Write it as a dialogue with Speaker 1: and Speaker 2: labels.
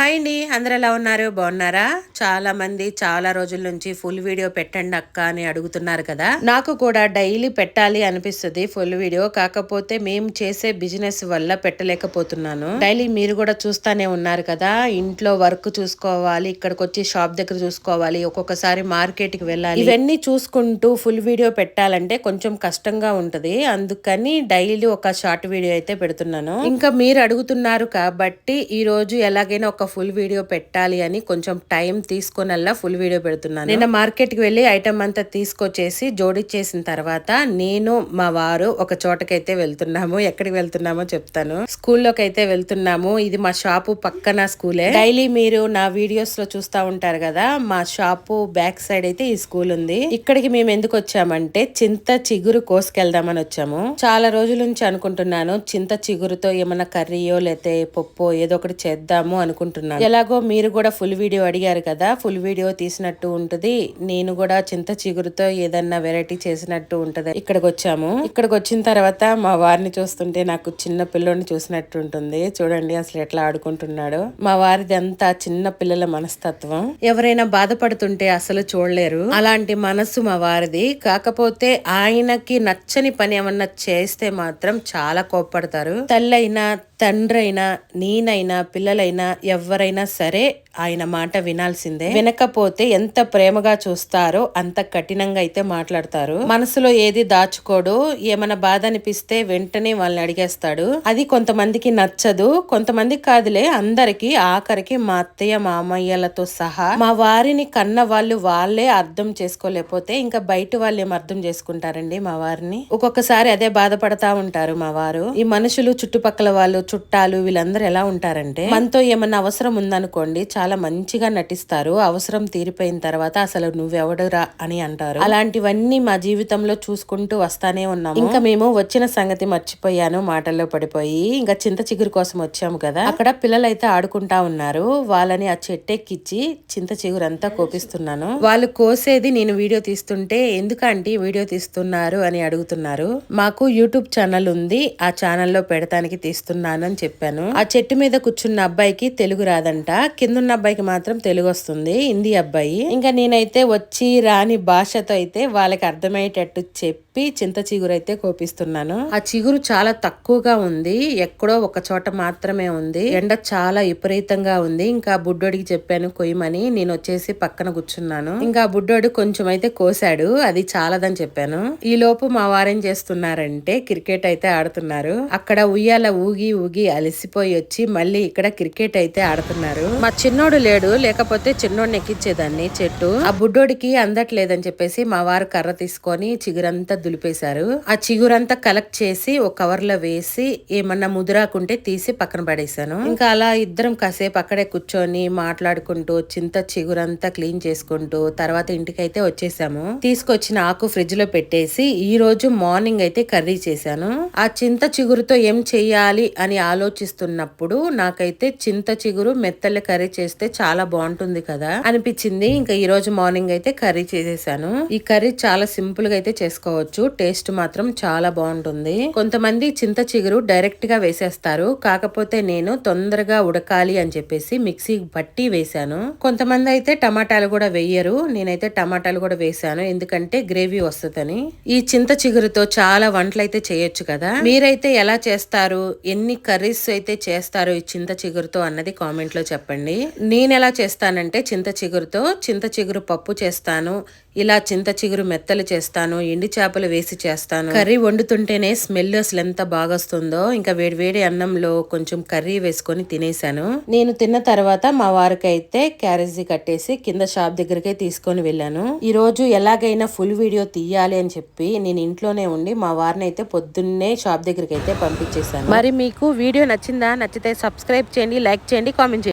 Speaker 1: Hi అండి అందరు ఎలా ఉన్నారు? బాగున్నారా? చాలా మంది చాలా రోజుల నుంచి ఫుల్ వీడియో పెట్టండి అక్క అని అడుగుతున్నారు కదా. నాకు కూడా డైలీ పెట్టాలి అనిపిస్తుంది ఫుల్ వీడియో. కాకపోతే మేము చేసే బిజినెస్ వల్ల పెట్టలేకపోతున్నాను. డైలీ మీరు కూడా చూస్తానే ఉన్నారు కదా. ఇంట్లో వర్క్ చూసుకోవాలి ఇక్కడికి వచ్చి షాప్ దగ్గర చూసుకోవాలి ఒక్కొక్కసారి మార్కెట్కి వెళ్ళాలి. ఇవన్నీ చూసుకుంటూ ఫుల్ వీడియో పెట్టాలంటే కొంచెం కష్టంగా ఉంటది. అందుకని డైలీ ఒక షార్ట్ వీడియో అయితే పెడుతున్నాను. ఇంకా మీరు అడుగుతున్నారు కాబట్టి ఈ రోజు ఎలాగైనా ఒక ఫుల్ వీడియో పెట్టాలి అని కొంచెం టైం తీసుకొనల్లా ఫుల్ వీడియో పెడుతున్నాను. నిన్న మార్కెట్కి వెళ్ళి ఐటమ్ అంతా తీసుకొచ్చేసి జోడిచ్చేసిన తర్వాత నేను మా వారు ఒక చోటకైతే వెళ్తున్నాము. ఎక్కడికి వెళ్తున్నామో చెప్తాను. స్కూల్లోకి అయితే వెళ్తున్నాము. ఇది మా షాపు పక్కన స్కూలే. డైలీ మీరు నా వీడియోస్లో చూస్తా ఉంటారు కదా మా షాపు బ్యాక్ సైడ్ అయితే ఈ స్కూల్ ఉంది. ఇక్కడికి మేము ఎందుకు వచ్చామంటే చింత చిగురు కోసుకెళ్దామని వచ్చాము. చాలా రోజుల నుంచి అనుకుంటున్నాను చింత చిగురుతో ఏమైనా కర్రీయో లేతే పప్పు ఏదో ఒకటి చేద్దాము అనుకుంటున్నాను. ఎలాగో మీరు కూడా ఫుల్ వీడియో అడిగారు కదా ఫుల్ వీడియో తీసినట్టు ఉంటుంది. నేను కూడా చింత చిగురుతో ఏదన్నా వెరైటీ చేసినట్టు ఉంటది. ఇక్కడికి వచ్చాము. ఇక్కడికి వచ్చిన తర్వాత మా వారిని చూస్తుంటే నాకు చిన్న పిల్లోని చూసినట్టు ఉంటుంది. చూడండి అసలు ఎట్లా ఆడుకుంటున్నాడు. మా వారిది అంతా చిన్న పిల్లల మనస్తత్వం. ఎవరైనా బాధపడుతుంటే అసలు చూడలేరు. అలాంటి మనస్సు మా వారిది. కాకపోతే ఆయనకి నచ్చని పని ఏమన్నా చేస్తే మాత్రం చాలా కోప్పడతారు. తల్లైనా తండ్రైనా నేనైనా పిల్లలైనా ఎవరైనా సరే ఆయన మాట వినాల్సిందే. వినకపోతే ఎంత ప్రేమగా చూస్తారో అంత కఠినంగా అయితే మాట్లాడతారు. మనసులో ఏది దాచుకోడు ఏమైనా బాధ అనిపిస్తే వెంటనే వాళ్ళని అడిగేస్తాడు. అది కొంతమందికి నచ్చదు. కొంతమందికి కాదులే అందరికి ఆఖరికి మా అత్తయ్య మామయ్యలతో సహా మా వారిని కన్న వాళ్ళు వాళ్ళే అర్థం చేసుకోలేకపోతే ఇంకా బయట వాళ్ళు ఏం అర్థం చేసుకుంటారండి మా వారిని? ఒక్కొక్కసారి అదే బాధపడతా ఉంటారు మా వారు. ఈ మనుషులు చుట్టుపక్కల వాళ్ళు చుట్టాలు వీళ్ళందరూ ఎలా ఉంటారంటే మనతో ఏమన్నా అవసరం ఉందనుకోండి చాలా మంచిగా నటిస్తారు అవసరం తీరిపోయిన తర్వాత అసలు నువ్వెవడురా అని అంటారు. అలాంటివన్నీ మా జీవితంలో చూసుకుంటూ వస్తానే ఉన్నాము. ఇంకా మేము వచ్చిన సంగతి మర్చిపోయాను మాటల్లో పడిపోయి. ఇంకా చింత చిగురు కోసం వచ్చాము కదా. అక్కడ పిల్లలైతే ఆడుకుంటా ఉన్నారు. వాళ్ళని ఆ చెట్టెక్కిచ్చి చింత చిగురు అంతా కోపిస్తున్నాను. వాళ్ళు కోసేది నేను వీడియో తీస్తుంటే ఎందుకంటే వీడియో తీస్తున్నారు? అని అడుగుతున్నారు. మాకు యూట్యూబ్ ఛానల్ ఉంది. ఆ ఛానల్లో పెడతానికి తీస్తున్నాను. అని చెప్పాను. ఆ చెట్టు మీద కూర్చున్న అబ్బాయికి తెలుగు రాదంట. కిందున్న అబ్బాయికి మాత్రం తెలుగు వస్తుంది. హిందీ అబ్బాయి. ఇంకా నేనైతే వచ్చి రాని భాషతో అయితే వాళ్ళకి అర్థమయ్యేటట్టు చెప్పి చింత చిగురు అయితే కోపిస్తున్నాను. ఆ చిగురు చాలా తక్కువగా ఉంది. ఎక్కడో ఒక చోట మాత్రమే ఉంది. ఎండ చాలా విపరీతంగా ఉంది. ఇంకా బుడ్డోడికి చెప్పాను కొయ్యమని. నేను వచ్చేసి పక్కన కూర్చున్నాను. ఇంకా బుడ్డోడు కొంచెం అయితే కోసాడు. అది చాలదని చెప్పాను. ఈ లోపు మా వారేం చేస్తున్నారంటే క్రికెట్ అయితే ఆడుతున్నారు. అక్కడ ఉయ్యాల ఊగి ఊగి అలసిపోయి వచ్చి మళ్ళీ ఇక్కడ క్రికెట్ అయితే ఆడుతున్నారు. మా చిన్నోడు లేడు లేకపోతే చిన్నోడిని ఎక్కించేదాన్ని చెట్టు. ఆ బుడ్డోడికి అందట్లేదని చెప్పేసి మా వారు కర్ర తీసుకొని చిగురంతా దులిపేశారు. ఆ చిగురంతా కలెక్ట్ చేసి ఒక కవర్లో వేసి ఏమన్నా ముదురాకుంటే తీసి పక్కన పడేశాను. ఇంకా అలా ఇద్దరం కాసేపు అక్కడే కూర్చొని మాట్లాడుకుంటూ చింత చిగురంతా క్లీన్ చేసుకుంటూ తర్వాత ఇంటికైతే వచ్చేసాము. తీసుకొచ్చిన ఆకు ఫ్రిడ్జ్లో పెట్టేసి ఈ రోజు మార్నింగ్ అయితే కర్రీ చేశాను. ఆ చింత చిగురుతో ఏం చెయ్యాలి అని ఆలోచిస్తున్నప్పుడు నాకైతే చింత చిగురు మెత్తల కర్రీ చేస్తే చాలా బాగుంటుంది కదా అనిపించింది. ఇంకా ఈ రోజు మార్నింగ్ అయితే కర్రీ చేసేసాను. ఈ కర్రీ చాలా సింపుల్గా అయితే చేసుకోవచ్చు. టేస్ట్ మాత్రం చాలా బాగుంటుంది. కొంతమంది చింత చిగురు డైరెక్ట్గా వేసేస్తారు. కాకపోతే నేను తొందరగా ఉడకాలి అని చెప్పేసి మిక్సీ పట్టి వేసాను కొంతమంది అయితే టమాటాలు కూడా వేయరు. నేనైతే టమాటాలు కూడా వేసాను ఎందుకంటే గ్రేవీ వస్తుందని. ఈ చింత చిగురుతో చాలా వంటలు అయితే చేయొచ్చు కదా. మీరైతే ఎలా చేస్తారు? ఎన్ని కర్రీస్ అయితే చేస్తారు ఈ చింత చిగురుతో అన్నది కామెంట్లో చెప్పండి. నేను ఎలా చేస్తానంటే చింత చిగురుతో చింత చిగురు పప్పు చేస్తాను ఇలా చింత చిగురు మెత్తలు చేస్తాను ఎండి చేపలు వేసి చేస్తాను. కర్రీ వండుతుంటేనే స్మెల్ అసలు ఎంత బాగా వస్తుందో. ఇంకా వేడి వేడి అన్నంలో కొంచెం కర్రీ వేసుకొని తినేసాను నేను తిన్న తర్వాత మా వారికి అయితే క్యారేజీ కట్టేసి కింద షాప్ దగ్గరకే తీసుకొని వెళ్ళాను. ఈ రోజు ఎలాగైనా ఫుల్ వీడియో తీయాలి అని చెప్పి నేను ఇంట్లోనే ఉండి మా వారిని అయితే పొద్దున్నే షాప్ దగ్గరికి అయితే పంపించేశాను. మరి మీకు వీడియో నచ్చిందా? నచ్చితే సబ్స్క్రైబ్ చేయండి లైక్ చేయండి కామెంట్ చేయండి.